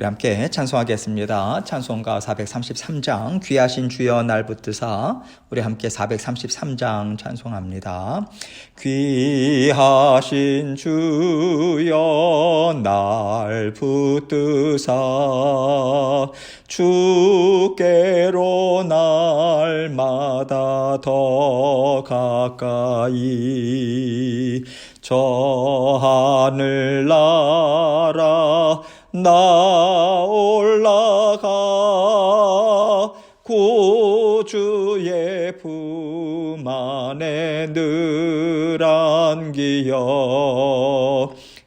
우리 함께 찬송하겠습니다. 찬송가 433장 귀하신 주여 날 붙드사 우리 함께 433장 찬송합니다. 귀하신 주여 날 붙드사 주께로 날마다 더 가까이 저 하늘 나라 나 올라가 구주의 품 안에 늘 안기어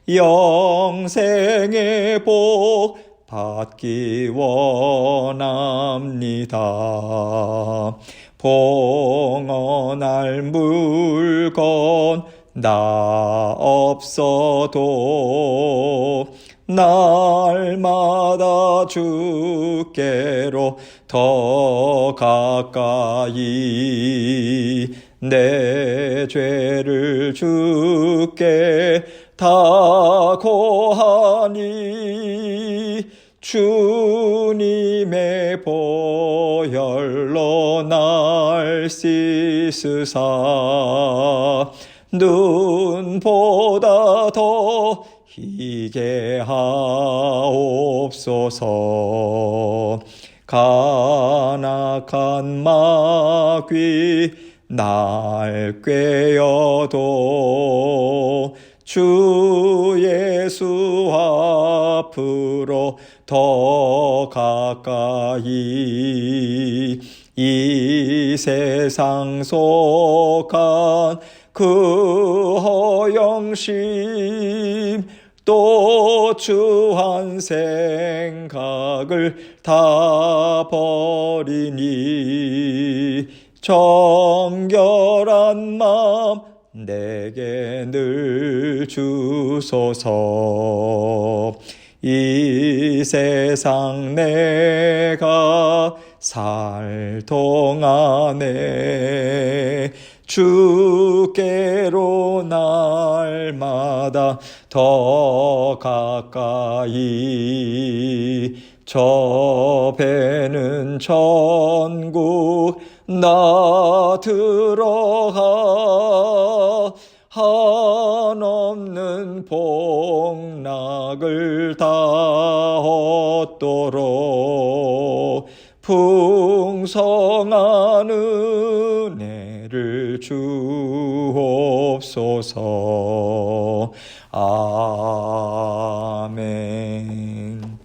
영생의 복 받기 원합니다. 봉헌할 물건 나 없어도 날마다 주께로 더 가까이 내 죄를 주께 다 고하니 주님의 보혈로 날 씻으사 눈보다 더 희 게 하옵소서. 간악한 마귀 날 꿰어도 주 예수 앞으로 더 가까이 이 세상 속한 그 허영심 또 주한 생각을 다 버리니 정결한 마음 내게 늘 주소서. 이 세상 내가 살 동안에 주께로 날마다 더 가까이 저 배는 천국 나 들어가 한없는 복락을 다 얻도록 풍성한 주옵소서 아멘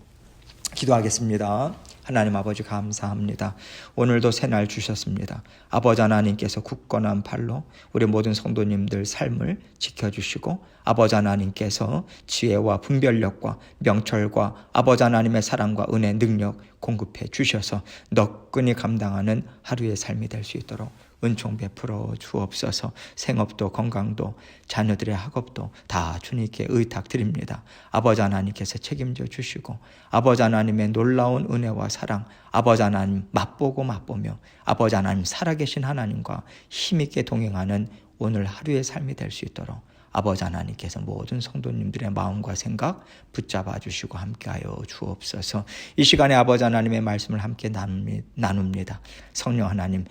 기도하겠습니다. 하나님 아버지 감사합니다. 오늘도 새날 주셨습니다. 아버지 하나님께서 굳건한 팔로 우리 모든 성도님들 삶을 지켜주시고 아버지 하나님께서 지혜와 분별력과 명철과 아버지 하나님의 사랑과 은혜 능력 공급해 주셔서 너끈히 감당하는 하루의 삶이 될 수 있도록 은총 베풀어 주옵소서 생업도 건강도 자녀들의 학업도 다 주님께 의탁드립니다. 아버지 하나님께서 책임져 주시고 아버지 하나님의 놀라운 은혜와 사랑 아버지 하나님 맛보고 맛보며 아버지 하나님 살아계신 하나님과 힘있게 동행하는 오늘 하루의 삶이 될 수 있도록 아버지 하나님께서 모든 성도님들의 마음과 생각 붙잡아 주시고 함께하여 주옵소서. 이 시간에 아버지 하나님의 말씀을 함께 나눕니다. 성령 하나님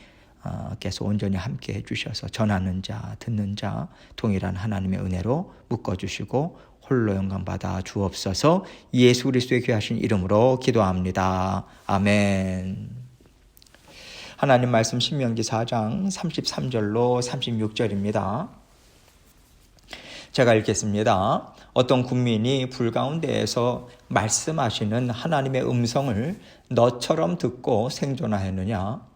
께서 온전히 함께 해주셔서 전하는 자, 듣는 자 동일한 하나님의 은혜로 묶어주시고 홀로 영광 받아 주옵소서 예수 그리스도의 귀하신 이름으로 기도합니다. 아멘. 하나님 말씀 신명기 4장 33절로 36절입니다. 제가 읽겠습니다. 어떤 국민이 불 가운데에서 말씀하시는 하나님의 음성을 너처럼 듣고 생존하였느냐?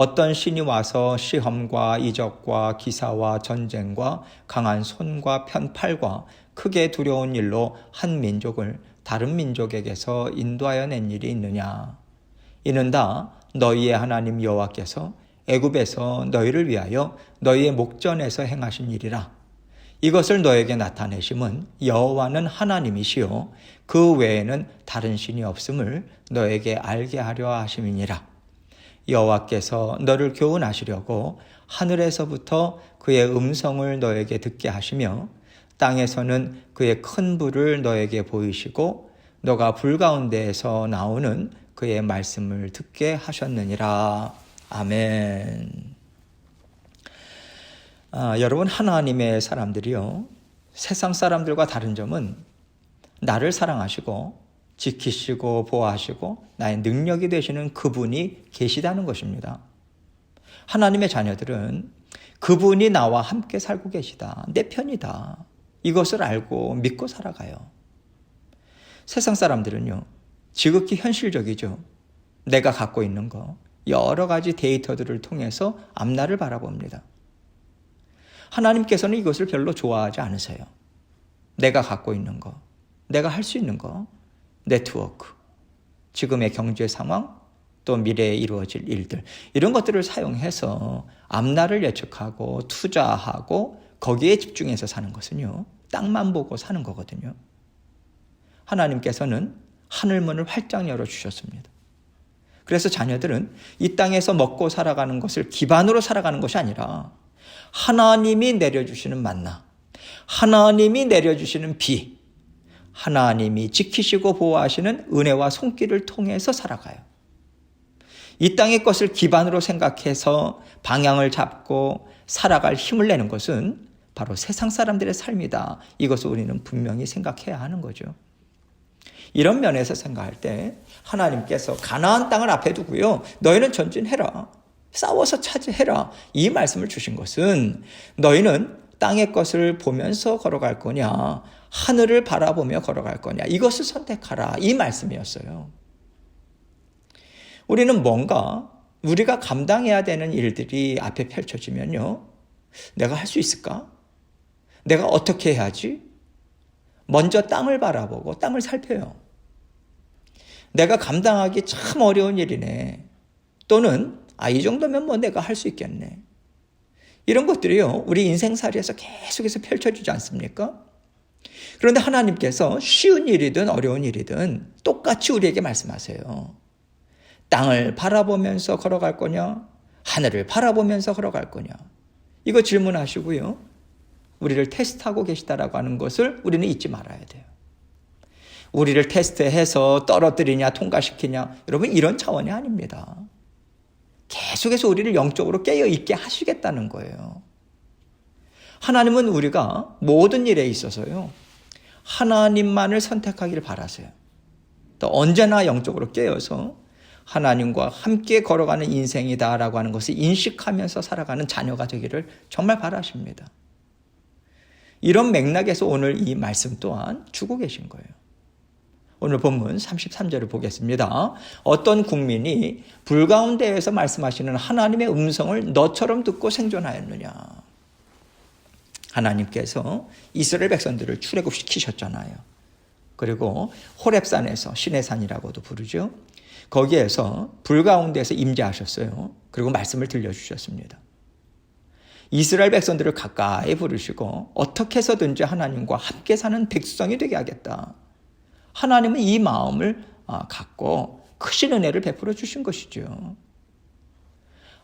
어떤 신이 와서 시험과 이적과 기사와 전쟁과 강한 손과 편팔과 크게 두려운 일로 한 민족을 다른 민족에게서 인도하여 낸 일이 있느냐? 이는 다 너희의 하나님 여호와께서 애굽에서 너희를 위하여 너희의 목전에서 행하신 일이라. 이것을 너에게 나타내심은 여호와는 하나님이시요 그 외에는 다른 신이 없음을 너에게 알게 하려 하심이니라. 여호와께서 너를 교훈하시려고 하늘에서부터 그의 음성을 너에게 듣게 하시며 땅에서는 그의 큰 불을 너에게 보이시고 너가 불 가운데에서 나오는 그의 말씀을 듣게 하셨느니라. 아멘. 아, 여러분 하나님의 사람들이요. 세상 사람들과 다른 점은 나를 사랑하시고 지키시고 보호하시고 나의 능력이 되시는 그분이 계시다는 것입니다. 하나님의 자녀들은 그분이 나와 함께 살고 계시다. 내 편이다. 이것을 알고 믿고 살아가요. 세상 사람들은요, 지극히 현실적이죠. 내가 갖고 있는 거, 여러 가지 데이터들을 통해서 앞날을 바라봅니다. 하나님께서는 이것을 별로 좋아하지 않으세요. 내가 갖고 있는 거, 내가 할 수 있는 거, 네트워크, 지금의 경제 상황, 또 미래에 이루어질 일들, 이런 것들을 사용해서 앞날을 예측하고 투자하고 거기에 집중해서 사는 것은요, 땅만 보고 사는 거거든요. 하나님께서는 하늘문을 활짝 열어 주셨습니다. 그래서 자녀들은 이 땅에서 먹고 살아가는 것을 기반으로 살아가는 것이 아니라 하나님이 내려주시는 만나, 하나님이 내려주시는 비, 하나님이 지키시고 보호하시는 은혜와 손길을 통해서 살아가요. 이 땅의 것을 기반으로 생각해서 방향을 잡고 살아갈 힘을 내는 것은 바로 세상 사람들의 삶이다. 이것을 우리는 분명히 생각해야 하는 거죠. 이런 면에서 생각할 때 하나님께서 가나안 땅을 앞에 두고요. 너희는 전진해라. 싸워서 차지해라. 이 말씀을 주신 것은 너희는 땅의 것을 보면서 걸어갈 거냐, 하늘을 바라보며 걸어갈 거냐, 이것을 선택하라. 이 말씀이었어요. 우리는 뭔가 우리가 감당해야 되는 일들이 앞에 펼쳐지면요. 내가 할 수 있을까? 내가 어떻게 해야지? 먼저 땅을 바라보고 땅을 살펴요. 내가 감당하기 참 어려운 일이네. 또는 아, 이 정도면 뭐 내가 할 수 있겠네. 이런 것들이요. 우리 인생살이에서 계속해서 펼쳐지지 않습니까? 그런데 하나님께서 쉬운 일이든 어려운 일이든 똑같이 우리에게 말씀하세요. 땅을 바라보면서 걸어갈 거냐? 하늘을 바라보면서 걸어갈 거냐? 이거 질문하시고요. 우리를 테스트하고 계시다라고 하는 것을 우리는 잊지 말아야 돼요. 우리를 테스트해서 떨어뜨리냐, 통과시키냐. 여러분, 이런 차원이 아닙니다. 계속해서 우리를 영적으로 깨어있게 하시겠다는 거예요. 하나님은 우리가 모든 일에 있어서요. 하나님만을 선택하기를 바라세요. 또 언제나 영적으로 깨어서 하나님과 함께 걸어가는 인생이다라고 하는 것을 인식하면서 살아가는 자녀가 되기를 정말 바라십니다. 이런 맥락에서 오늘 이 말씀 또한 주고 계신 거예요. 오늘 본문 33절을 보겠습니다. 어떤 국민이 불 가운데에서 말씀하시는 하나님의 음성을 너처럼 듣고 생존하였느냐? 하나님께서 이스라엘 백성들을 출애굽시키셨잖아요. 그리고 호렙산에서 신의 산이라고도 부르죠. 거기에서 불 가운데에서 임재하셨어요. 그리고 말씀을 들려주셨습니다. 이스라엘 백성들을 가까이 부르시고 어떻게 해서든지 하나님과 함께 사는 백성이 되게 하겠다. 하나님은 이 마음을 아, 갖고 크신 은혜를 베풀어 주신 것이죠.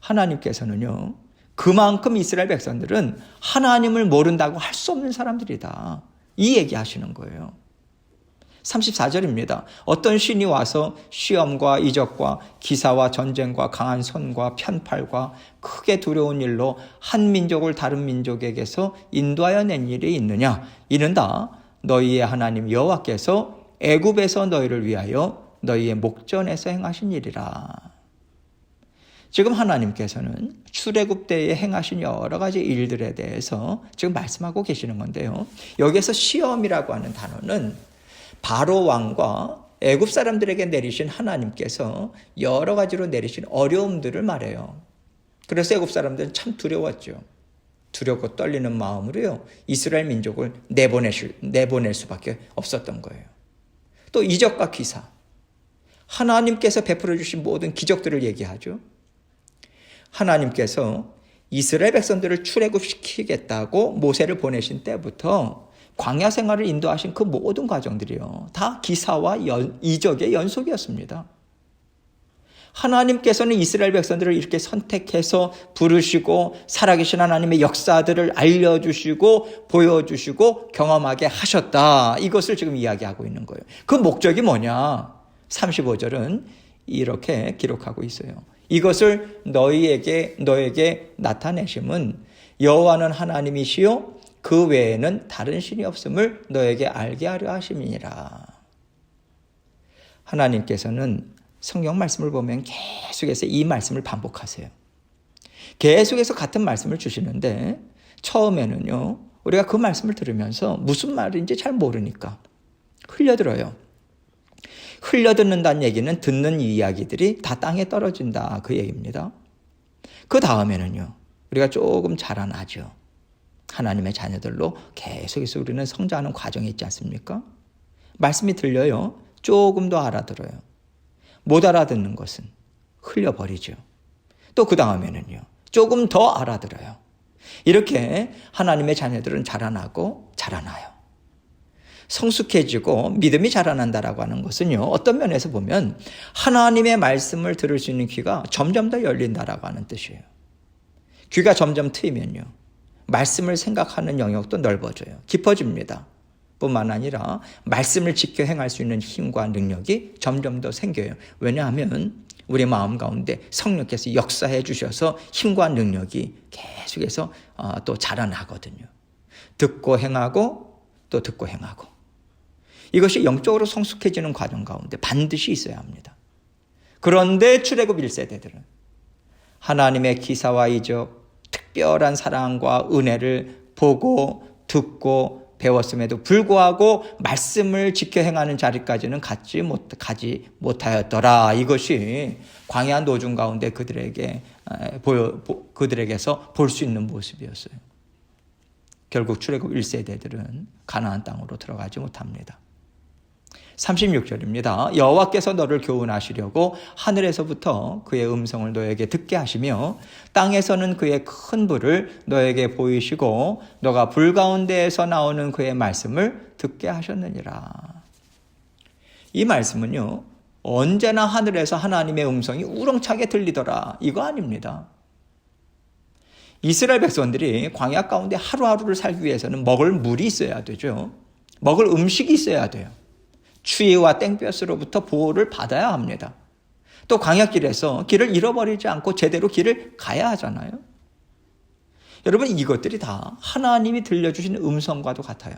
하나님께서는요, 그만큼 이스라엘 백성들은 하나님을 모른다고 할 수 없는 사람들이다. 이 얘기 하시는 거예요. 34절입니다. 어떤 신이 와서 시험과 이적과 기사와 전쟁과 강한 손과 편팔과 크게 두려운 일로 한 민족을 다른 민족에게서 인도하여 낸 일이 있느냐? 이는 다 너희의 하나님 여호와께서 애굽에서 너희를 위하여 너희의 목전에서 행하신 일이라. 지금 하나님께서는 출애굽 때에 행하신 여러 가지 일들에 대해서 지금 말씀하고 계시는 건데요. 여기에서 시험이라고 하는 단어는 바로 왕과 애굽 사람들에게 내리신 하나님께서 여러 가지로 내리신 어려움들을 말해요. 그래서 애굽 사람들은 참 두려웠죠. 두렵고 떨리는 마음으로요. 이스라엘 민족을 내보내실, 내보낼 수밖에 없었던 거예요. 또 이적과 기사. 하나님께서 베풀어 주신 모든 기적들을 얘기하죠. 하나님께서 이스라엘 백성들을 출애굽시키겠다고 모세를 보내신 때부터 광야 생활을 인도하신 그 모든 과정들이요. 다 기사와 연, 이적의 연속이었습니다. 하나님께서는 이스라엘 백성들을 이렇게 선택해서 부르시고 살아계신 하나님의 역사들을 알려주시고 보여주시고 경험하게 하셨다. 이것을 지금 이야기하고 있는 거예요. 그 목적이 뭐냐? 35절은 이렇게 기록하고 있어요. 이것을 너희에게 너에게 나타내심은 여호와는 하나님이시요 그 외에는 다른 신이 없음을 너에게 알게 하려 하심이니라. 하나님께서는 성경 말씀을 보면 계속해서 이 말씀을 반복하세요. 계속해서 같은 말씀을 주시는데 처음에는요. 우리가 그 말씀을 들으면서 무슨 말인지 잘 모르니까 흘려들어요. 흘려듣는다는 얘기는 듣는 이야기들이 다 땅에 떨어진다 그 얘기입니다. 그 다음에는요. 우리가 조금 자라나죠. 하나님의 자녀들로 계속해서 우리는 성장하는 과정이 있지 않습니까? 말씀이 들려요. 조금 더 알아들어요. 못 알아듣는 것은 흘려버리죠. 또 그 다음에는요. 조금 더 알아들어요. 이렇게 하나님의 자녀들은 자라나고 자라나요. 성숙해지고 믿음이 자라난다라고 하는 것은요. 어떤 면에서 보면 하나님의 말씀을 들을 수 있는 귀가 점점 더 열린다라고 하는 뜻이에요. 귀가 점점 트이면요. 말씀을 생각하는 영역도 넓어져요. 깊어집니다. 뿐만 아니라 말씀을 지켜 행할 수 있는 힘과 능력이 점점 더 생겨요. 왜냐하면 우리 마음 가운데 성령께서 역사해 주셔서 힘과 능력이 계속해서 어, 또 자라나거든요. 듣고 행하고 또 듣고 행하고. 이것이 영적으로 성숙해지는 과정 가운데 반드시 있어야 합니다. 그런데 출애굽 1세대들은 하나님의 기사와 이적, 특별한 사랑과 은혜를 보고 듣고 배웠음에도 불구하고 말씀을 지켜 행하는 자리까지는 갖지 못 가지 못하였더라. 이것이 광야 노중 가운데 그들에게 보여 그들에게서 볼 수 있는 모습이었어요. 결국 출애굽 1세대들은 가나안 땅으로 들어가지 못합니다. 36절입니다. 여호와께서 너를 교훈하시려고 하늘에서부터 그의 음성을 너에게 듣게 하시며 땅에서는 그의 큰 불을 너에게 보이시고 너가 불 가운데에서 나오는 그의 말씀을 듣게 하셨느니라. 이 말씀은요. 언제나 하늘에서 하나님의 음성이 우렁차게 들리더라. 이거 아닙니다. 이스라엘 백성들이 광야 가운데 하루하루를 살기 위해서는 먹을 물이 있어야 되죠. 먹을 음식이 있어야 돼요. 추위와 땡볕으로부터 보호를 받아야 합니다. 또 광약길에서 길을 잃어버리지 않고 제대로 길을 가야 하잖아요. 여러분 이것들이 다 하나님이 들려주신 음성과도 같아요.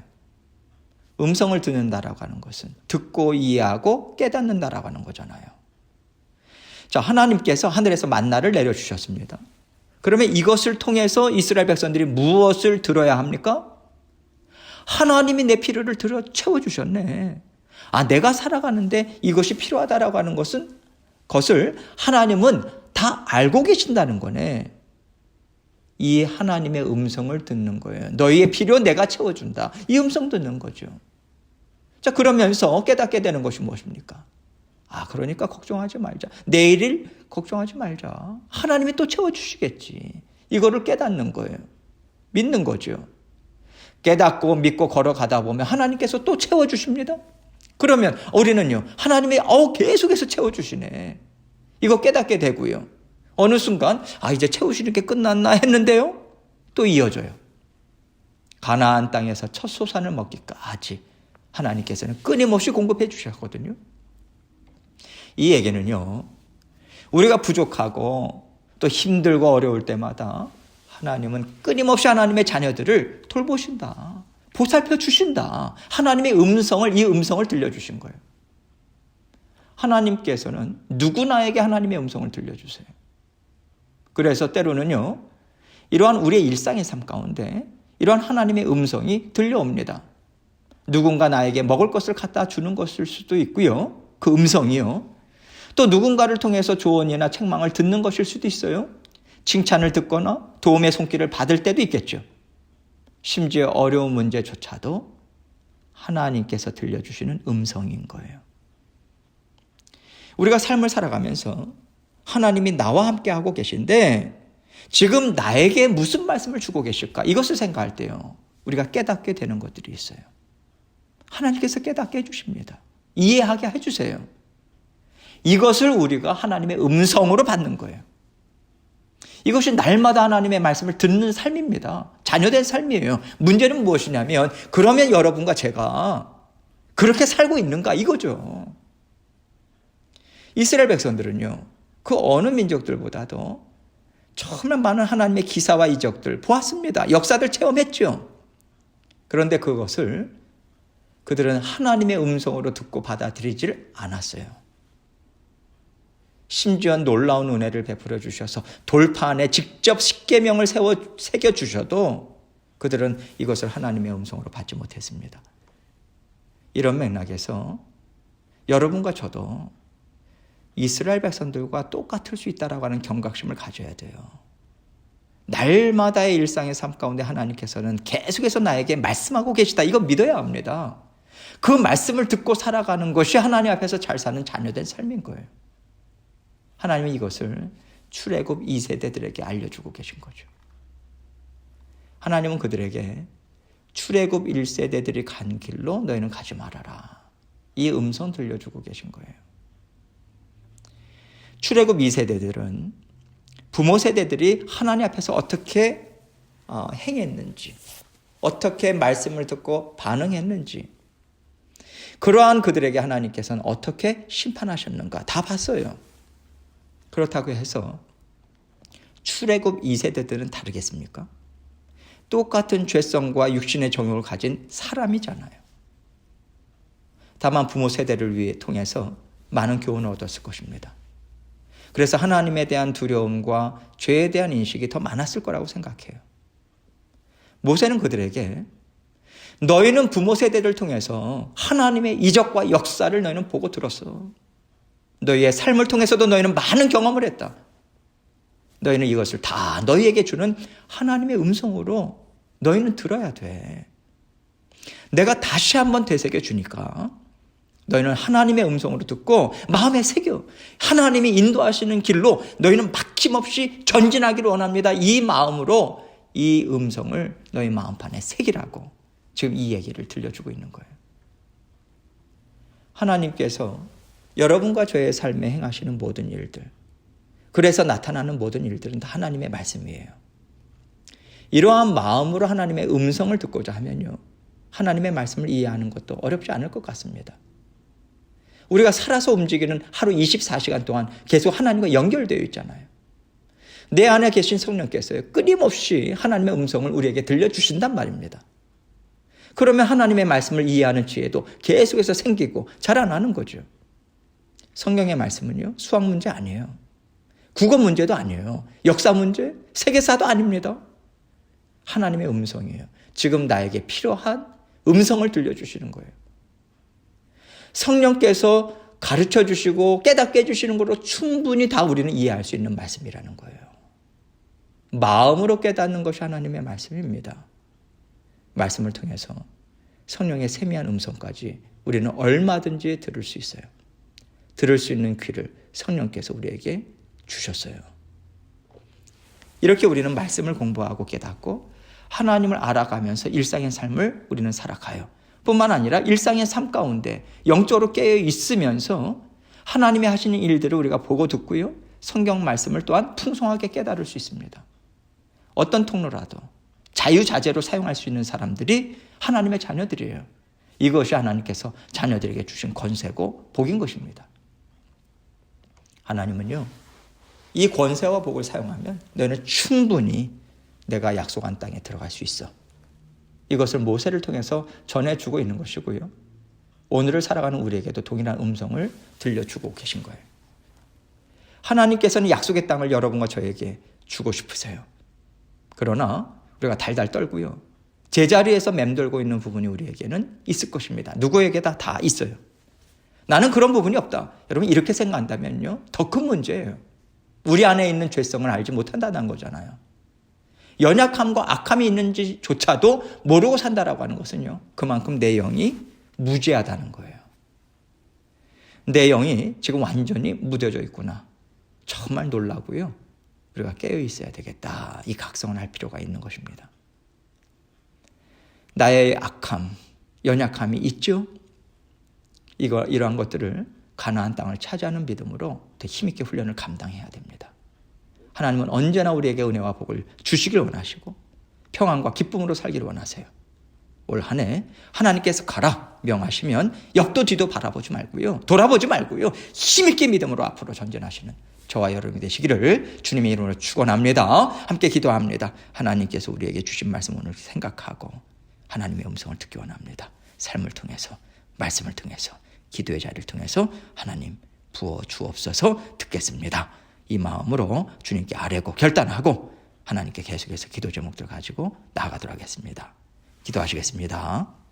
음성을 듣는다라고 하는 것은 듣고 이해하고 깨닫는다라고 하는 거잖아요. 자, 하나님께서 하늘에서 만나를 내려주셨습니다. 그러면 이것을 통해서 이스라엘 백성들이 무엇을 들어야 합니까? 하나님이 내 필요를 들어 채워주셨네. 아, 내가 살아가는데 이것이 필요하다라고 하는 것은 것을 하나님은 다 알고 계신다는 거네. 이 하나님의 음성을 듣는 거예요. 너희의 필요 내가 채워준다. 이 음성 듣는 거죠. 자, 그러면서 깨닫게 되는 것이 무엇입니까? 아, 그러니까 걱정하지 말자. 내일을 걱정하지 말자. 하나님이 또 채워주시겠지. 이거를 깨닫는 거예요. 믿는 거죠. 깨닫고 믿고 걸어가다 보면 하나님께서 또 채워주십니다. 그러면 우리는요, 하나님이 어 계속해서 채워주시네. 이거 깨닫게 되고요. 어느 순간, 아, 이제 채우시는 게 끝났나 했는데요. 또 이어져요. 가나안 땅에서 첫 소산을 먹기까지 하나님께서는 끊임없이 공급해 주셨거든요. 이 얘기는요, 우리가 부족하고 또 힘들고 어려울 때마다 하나님은 끊임없이 하나님의 자녀들을 돌보신다. 보살펴 주신다. 하나님의 음성을, 이 음성을 들려주신 거예요. 하나님께서는 누구나에게 하나님의 음성을 들려주세요. 그래서 때로는요, 이러한 우리의 일상의 삶 가운데 이러한 하나님의 음성이 들려옵니다. 누군가 나에게 먹을 것을 갖다 주는 것일 수도 있고요. 그 음성이요. 또 누군가를 통해서 조언이나 책망을 듣는 것일 수도 있어요. 칭찬을 듣거나 도움의 손길을 받을 때도 있겠죠. 심지어 어려운 문제조차도 하나님께서 들려주시는 음성인 거예요. 우리가 삶을 살아가면서 하나님이 나와 함께 하고 계신데 지금 나에게 무슨 말씀을 주고 계실까? 이것을 생각할 때요. 우리가 깨닫게 되는 것들이 있어요. 하나님께서 깨닫게 해주십니다. 이해하게 해주세요. 이것을 우리가 하나님의 음성으로 받는 거예요. 이것이 날마다 하나님의 말씀을 듣는 삶입니다. 자녀된 삶이에요. 문제는 무엇이냐면, 그러면 여러분과 제가 그렇게 살고 있는가? 이거죠. 이스라엘 백성들은요, 그 어느 민족들보다도 정말 많은 하나님의 기사와 이적들 보았습니다. 역사들 체험했죠. 그런데 그것을 그들은 하나님의 음성으로 듣고 받아들이질 않았어요. 심지어 놀라운 은혜를 베풀어 주셔서 돌판에 직접 십계명을 세워 새겨 주셔도 그들은 이것을 하나님의 음성으로 받지 못했습니다. 이런 맥락에서 여러분과 저도 이스라엘 백성들과 똑같을 수 있다라고 하는 경각심을 가져야 돼요. 날마다의 일상의 삶 가운데 하나님께서는 계속해서 나에게 말씀하고 계시다. 이거 믿어야 합니다. 그 말씀을 듣고 살아가는 것이 하나님 앞에서 잘 사는 자녀된 삶인 거예요. 하나님이 이것을 출애굽 2세대들에게 알려주고 계신 거죠. 하나님은 그들에게 출애굽 1세대들이 간 길로 너희는 가지 말아라. 이 음성 들려주고 계신 거예요. 출애굽 2세대들은 부모 세대들이 하나님 앞에서 어떻게 어, 행했는지, 어떻게 말씀을 듣고 반응했는지, 그러한 그들에게 하나님께서는 어떻게 심판하셨는가 다 봤어요. 그렇다고 해서 출애굽 2세대들은 다르겠습니까? 똑같은 죄성과 육신의 정욕을 가진 사람이잖아요. 다만 부모 세대를 위해 통해서 많은 교훈을 얻었을 것입니다. 그래서 하나님에 대한 두려움과 죄에 대한 인식이 더 많았을 거라고 생각해요. 모세는 그들에게 너희는 부모 세대를 통해서 하나님의 이적과 역사를 너희는 보고 들었어. 너희의 삶을 통해서도 너희는 많은 경험을 했다. 너희는 이것을 다 너희에게 주는 하나님의 음성으로 너희는 들어야 돼. 내가 다시 한번 되새겨 주니까 너희는 하나님의 음성으로 듣고 마음에 새겨. 하나님이 인도하시는 길로 너희는 막힘없이 전진하기를 원합니다. 이 마음으로 이 음성을 너희 마음판에 새기라고 지금 이 얘기를 들려주고 있는 거예요. 하나님께서 여러분과 저의 삶에 행하시는 모든 일들, 그래서 나타나는 모든 일들은 다 하나님의 말씀이에요. 이러한 마음으로 하나님의 음성을 듣고자 하면요. 하나님의 말씀을 이해하는 것도 어렵지 않을 것 같습니다. 우리가 살아서 움직이는 하루 24시간 동안 계속 하나님과 연결되어 있잖아요. 내 안에 계신 성령께서요. 끊임없이 하나님의 음성을 우리에게 들려주신단 말입니다. 그러면 하나님의 말씀을 이해하는 지혜도 계속해서 생기고 자라나는 거죠. 성경의 말씀은요, 수학 문제 아니에요. 국어 문제도 아니에요. 역사 문제, 세계사도 아닙니다. 하나님의 음성이에요. 지금 나에게 필요한 음성을 들려주시는 거예요. 성령께서 가르쳐 주시고 깨닫게 해주시는 걸로 충분히 다 우리는 이해할 수 있는 말씀이라는 거예요. 마음으로 깨닫는 것이 하나님의 말씀입니다. 말씀을 통해서 성령의 세미한 음성까지 우리는 얼마든지 들을 수 있어요. 들을 수 있는 귀를 성령께서 우리에게 주셨어요. 이렇게 우리는 말씀을 공부하고 깨닫고 하나님을 알아가면서 일상의 삶을 우리는 살아가요. 뿐만 아니라 일상의 삶 가운데 영적으로 깨어 있으면서 하나님이 하시는 일들을 우리가 보고 듣고요. 성경 말씀을 또한 풍성하게 깨달을 수 있습니다. 어떤 통로라도 자유자재로 사용할 수 있는 사람들이 하나님의 자녀들이에요. 이것이 하나님께서 자녀들에게 주신 권세고 복인 것입니다. 하나님은요, 이 권세와 복을 사용하면 너는 충분히 내가 약속한 땅에 들어갈 수 있어. 이것을 모세를 통해서 전해주고 있는 것이고요. 오늘을 살아가는 우리에게도 동일한 음성을 들려주고 계신 거예요. 하나님께서는 약속의 땅을 여러분과 저에게 주고 싶으세요. 그러나 우리가 달달 떨고요. 제자리에서 맴돌고 있는 부분이 우리에게는 있을 것입니다. 누구에게다 다 있어요. 나는 그런 부분이 없다. 여러분 이렇게 생각한다면요. 더 큰 문제예요. 우리 안에 있는 죄성을 알지 못한다는 거잖아요. 연약함과 악함이 있는지조차도 모르고 산다라고 하는 것은요. 그만큼 내 영이 무죄하다는 거예요. 내 영이 지금 완전히 무뎌져 있구나. 정말 놀라고요. 우리가 깨어 있어야 되겠다. 이 각성을 할 필요가 있는 것입니다. 나의 악함, 연약함이 있죠? 이거, 이러한 것들을 가나안 땅을 차지하는 믿음으로 더 힘있게 훈련을 감당해야 됩니다. 하나님은 언제나 우리에게 은혜와 복을 주시길 원하시고 평안과 기쁨으로 살기를 원하세요. 올 한 해 하나님께서 가라 명하시면 옆도 뒤도 바라보지 말고요. 돌아보지 말고요. 힘있게 믿음으로 앞으로 전진하시는 저와 여러분이 되시기를 주님의 이름으로 축원합니다. 함께 기도합니다. 하나님께서 우리에게 주신 말씀 오늘 생각하고 하나님의 음성을 듣기 원합니다. 삶을 통해서 말씀을 통해서 기도의 자리를 통해서 하나님 부어 주옵소서 듣겠습니다. 이 마음으로 주님께 아뢰고 결단하고 하나님께 계속해서 기도 제목들 가지고 나아가도록 하겠습니다. 기도하시겠습니다.